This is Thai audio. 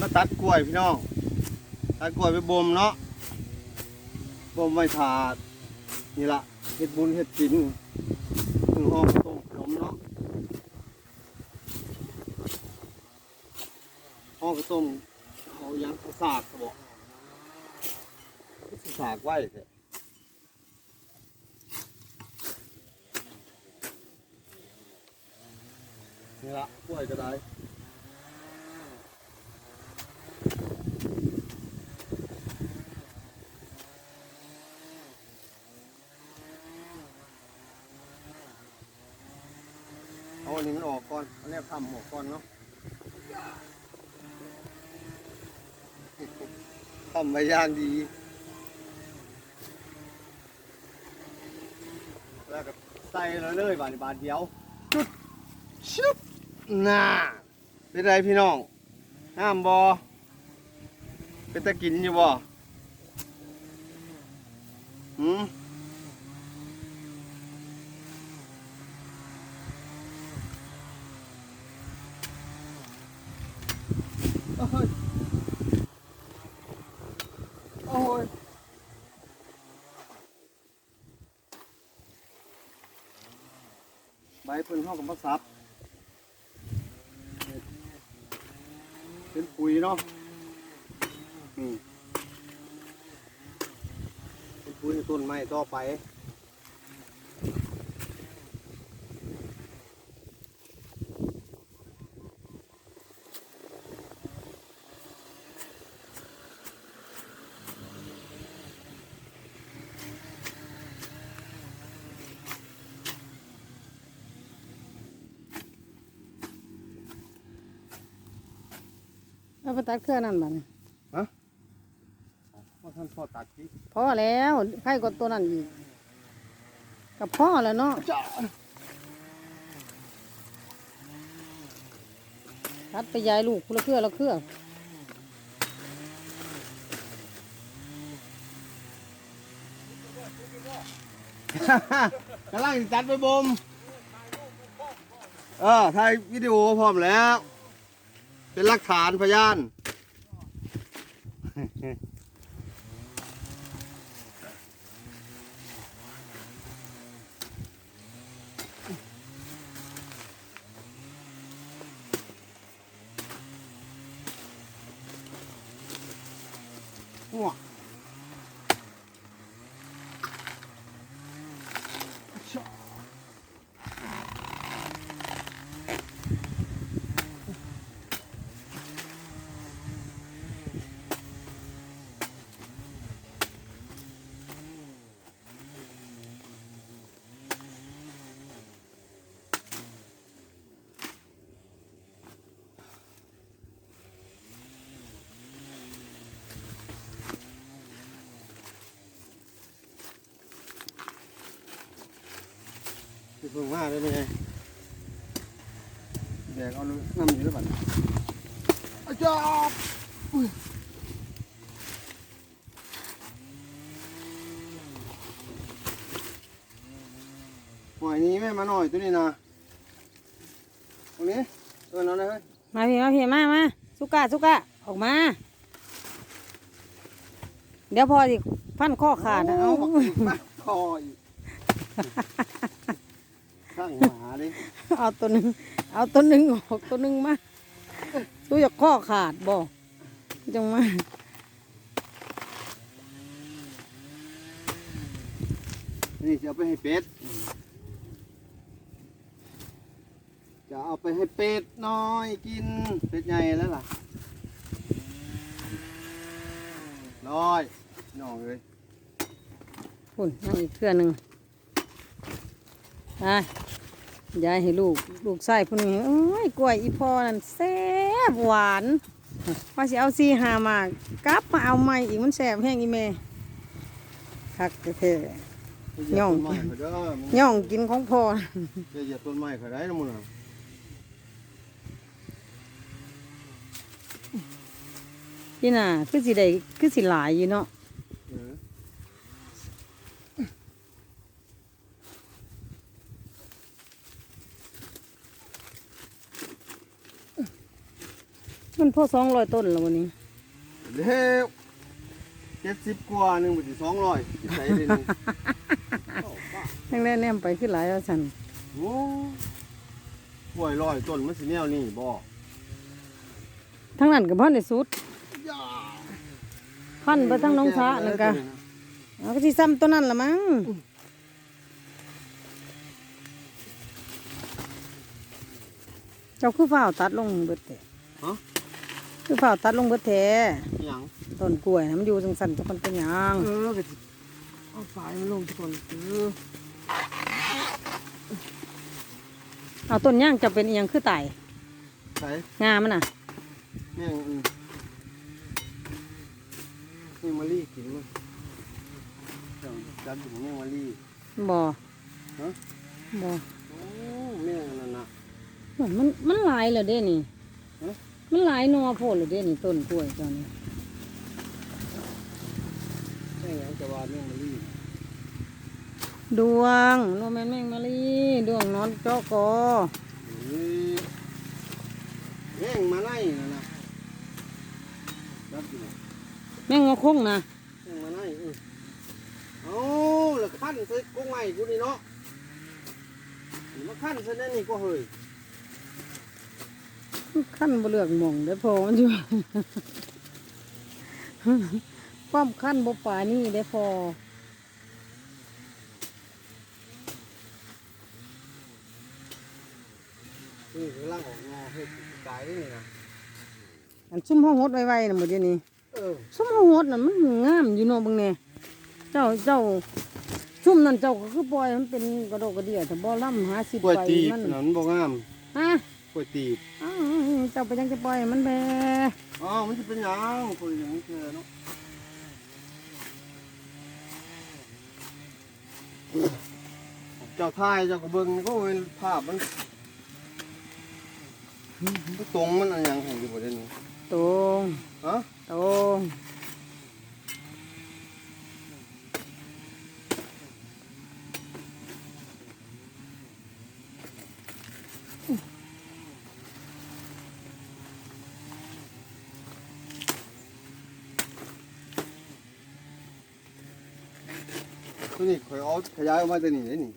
มาตัดกล้วยพี่น้อง ตัดกล้วยไปบ่มเนาะบ่มไว้ถาดนี่ละเฮ็ดบุญเฮ็ดกินถึงห้องต้มขนมเนาะห้องกระต้มเขายังเขาสากเขาบอกสากไว้เถอะนี่ละกล้วยก็ได้ เอาอันนี้มันออกก่อนเอาแนบทำออกก่อนเนาะทำมาอย่างดี แล้วก็ใส่เลยเลยบาทบาทเดียว จุดชุบน่าเป็นไรพี่น้องห้ามบอเป็นตะกินอยู่บอหืม เอ้ยโอ้ยใบเพิ่นเข้ากับมะซับ เป็นปุ๋ยเนาะอืมเป็นปุ๋ยในต้นไม้ต่อไป เอาไปตัดเครื่องนั่นบัดนี้ว่าท่านพ่อตัดที่พอแล้วใครกดตัวนั้นอีกกับพ่อแล้วเนาะจ้าตัดไปยายลูกคนละเครือละเครือกำลังจัดไปบ่มเออถ่ายวิดีโอพร้อมแล้ว เป็นหลักฐานพยานหั เพิ่งมาได้ไหมไงแดกเอาน้ำอยู่แล้วบัดอาจารย์อุ้ยหอยนี้แม่มาหน่อยตัวนี้นะตรงนี้เออนั่นเลยเฮ้ยมาพี่มาพี่มามาสุกะสุกะออกมา เดี๋ยวพอสิพันข้อขาดนะเอาโบักบักคออีก ข้างหมาดิเอาตัวหนึ่งเอาตัวหนึ่งออกตัวหนึ่งมาสู้อยากข้อขาดบ่จังมานี่จะเอาไปให้เป็ด จะเอาไปให้เป็ดน้อยกิน เป็ดใหญ่แล้วล่ะร้อยน้องเลยพุ่นนั่งอีกเครือหนึ่ง อะยายให้ลูก ลูกไส้พุ่นนี้เอ้ยกล้วยอีพอนั่นแซ่บหวานว่าสิเอาซีหามากกลับมาเอาใหม่อีกมันแซ่บแห้งอีเมคักเท่เหยียบย่องต้นไม้เขาเด้อมึงๆย่องกินของพ่อจะเหยียบต้นไม้เขาได้นะมึงน่ะพี่น่ะคือสิได้คือสิหลายอยู่เนาะ เออ มันพ อสองร้อยต้นแล้ววันนี้เร็วเจ็ดสิบกว่าหนึ่งบาทสองร้อยใส่เลยหนึ่งแรกๆแนมไปขึ้นหลายแล้วสันโอ้ป่วยลอยต้นมันสิแนวนี่บ่ทั้งนั้นกับพ่อในสุดย่าพันไปทั้งน้องช้านั่นกะเอาก็สิซ้ำตัวนั้นละมั้งเจ้าคือฝ้าวตัดลงเบิดแท้ฮะ คือฝ้าวตัดลงเบิดแท้อิหยังต้นกล้วยนะมันอยู่จังสันจะมันเป็นหยังเออก็สิเอาฝายมันลงทุกคนเออเอาต้นย่างจะเป็นอีหยังคือไตใส่งามันน่ะแม่งอืมนี่มารีกินมั้งเจ้าจันถึงแม่งมารีบ่ฮะ บ่โอ้แม่งนั่นน่ะ มันมันหลายเลยเด้นี่ฮะ มันหลายหนอโพดเลยเด้นี่ต้นกล้วยตอนนี้แม่งหยังจะว่าแม่งมารีดวงโนแมนแมงมะลีดวงนอนเจอกอเฮ้ยแม่งมาไล่นั่นน่ะรับอยู่แมงงอคงนะแม่งมาไล่เออเอาแล้วขั้นใส่กุ้งใหม่กูนี่เนาะนี่มาขั้นใส่แน่นี่ก็เฮ้ย ขั้นบ่เลือกหม่องได้พอมันอยู่ป้อมขั้นบ่ป่านี่ได้พอนี่กำลังออกงอเฮ็ดกายนี่นะอันซุ่มห้องหดไว้ๆน่ะหมดเดี๋ยวนี้เออซุ่มห้องหดน่ะมันงามอยู่เนาะเบิ่งแน่เจ้าเจ้าซุ่มนั่นเจ้าก็คือปล่อยมันเป็นกระโดกกระเดี่ยแต่บ่ล่ำหาสิบกล้วยไปตีบมันนั่นบ่งามฮะกล้วยตีบอ้าว เจ้าไปยังจะปล่อยให้มันแบอ๋อมันจะเป็นหยังกล้วยหยังเธอเนาะเจ้าทายเจ้าก็เบิ่งก็เป็นภาพมันมันตรงมันอะไรยังให้อยู่บ่ได้นี่ตรงฮะตรง ตัวนี้ข่อยเอาขยายออกมาตัวนี้เลยนี่